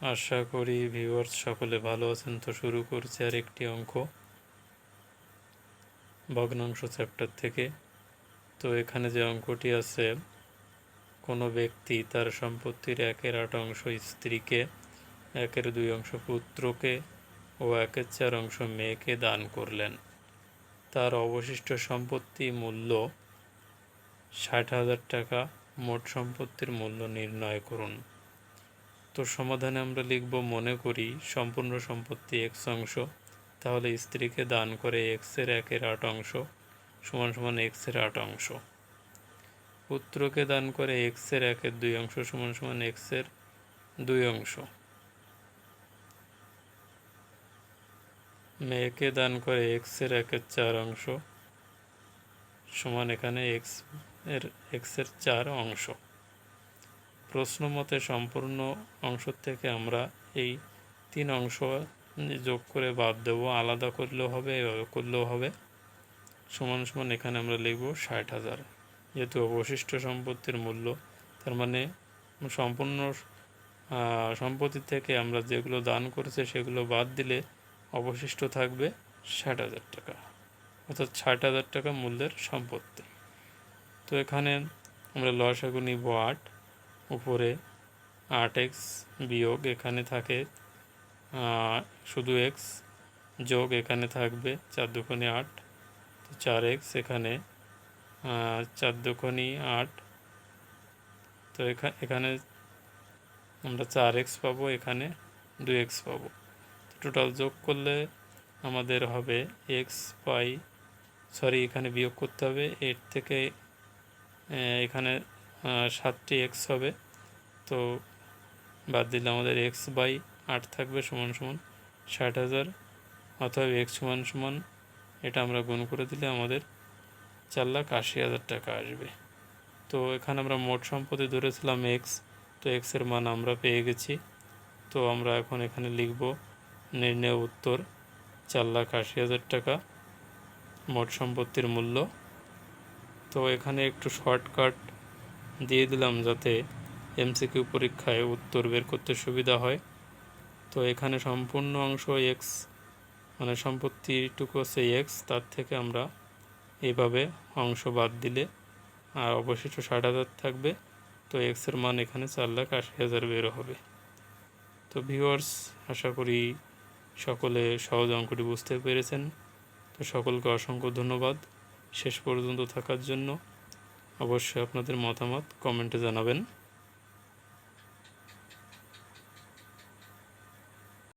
আশা করি ভিউয়ার্স সকলে ভালো আছেন। তো শুরু করছি আর একটি অঙ্ক। ভগ্নাংশ চ্যাপ্টার থেকে। তো এখানে যে অঙ্কটি আছে, কোনো ব্যক্তি তার সম্পত্তির একের আট অংশ স্ত্রীকে, একের দুই অংশ পুত্রকে ও একের চার অংশ মেয়েকে দান করলেন। তার অবশিষ্ট সম্পত্তি মূল্য ষাট হাজার টাকা। মোট সম্পত্তির মূল্য নির্ণয় করুন। তো সমাধানে আমরা লিখব, মনে করি সম্পূর্ণ সম্পত্তি এক্স অংশ, তাহলে স্ত্রীকে দান করে এক্সের একের আট অংশ সমান সমান এক্সের আট অংশ। পুত্রকে দান করে এক্সের একের দুই অংশ সমান সমান এক্সের দুই অংশ। মেয়েকে দান করে এক্সের একের চার অংশ সমান এখানে এক্সের এক্সের চার অংশ। প্রশ্ন মতে সম্পূর্ণ অংশ থেকে আমরা এই তিন অংশ যোগ করে বাদ দেবো। আলাদা করলেও হবে, এভাবে করলেও হবে। সমান সমান এখানে আমরা লিখব ষাট হাজার। যেহেতু অবশিষ্ট সম্পত্তির মূল্য, তার মানে সম্পূর্ণ সম্পত্তি থেকে আমরা যেগুলো দান করেছে সেগুলো বাদ দিলে অবশিষ্ট থাকবে ষাট হাজার টাকা। অর্থাৎ ষাট হাজার টাকা মূল্যের সম্পত্তি। তো এখানে আমরা লসাগু নিব আট। উপরে আট এক্স বিয়োগ এখানে থাকে শুধু এক্স যোগ এখানে থাকবে চার দুখানি আট, তো চার এক্স এখানে চার দুখানি আট, তো এখানে আমরা চার এক্স পাবো, এখানে দু এক্স পাবো। টোটাল যোগ করলে আমাদের হবে এক্স পাই সরি এখানে বিয়োগ করতে হবে, এর থেকে এখানে সাতটি এক্স হবে। তো বাদ দিলে আমাদের এক্স বাই আট থাকবে সমান সমান ষাট হাজার, অথবা এক্স সমান সমান এটা আমরা গুণ করে দিলে আমাদের চার লাখ আশি হাজার টাকা আসবে। তো এখানে আমরা মোট সম্পত্তি ধরেছিলাম এক্স তো এক্সের মান আমরা পেয়ে গেছি। তো আমরা এখন এখানে লিখব নির্ণয় উত্তর চার লাখ আশি হাজার টাকা মোট সম্পত্তির মূল্য। তো এখানে একটু শর্টকাট দিয়ে দিলাম যাতে এমসিকিউ পরীক্ষায় উত্তর বের করতে সুবিধা হয়। তো এখানে সম্পূর্ণ অংশ এক্স মানে সম্পত্তিটুকু হচ্ছে এক্স তার থেকে আমরা এইভাবে অংশ বাদ দিলে আর অবশিষ্ট ষাট হাজার থাকবে। তো এক্সের মান এখানে চার লাখ আশি হাজার বের হবে। তো ভিউয়ার্স আশা করি সকলে সহজ অঙ্কটি বুঝতে পেরেছেন। তো সকলকে অসংখ্য ধন্যবাদ। শেষ পর্যন্ত থাকার জন্য অবশ্যই আপনাদের মতামত কমেন্টে জানাবেন।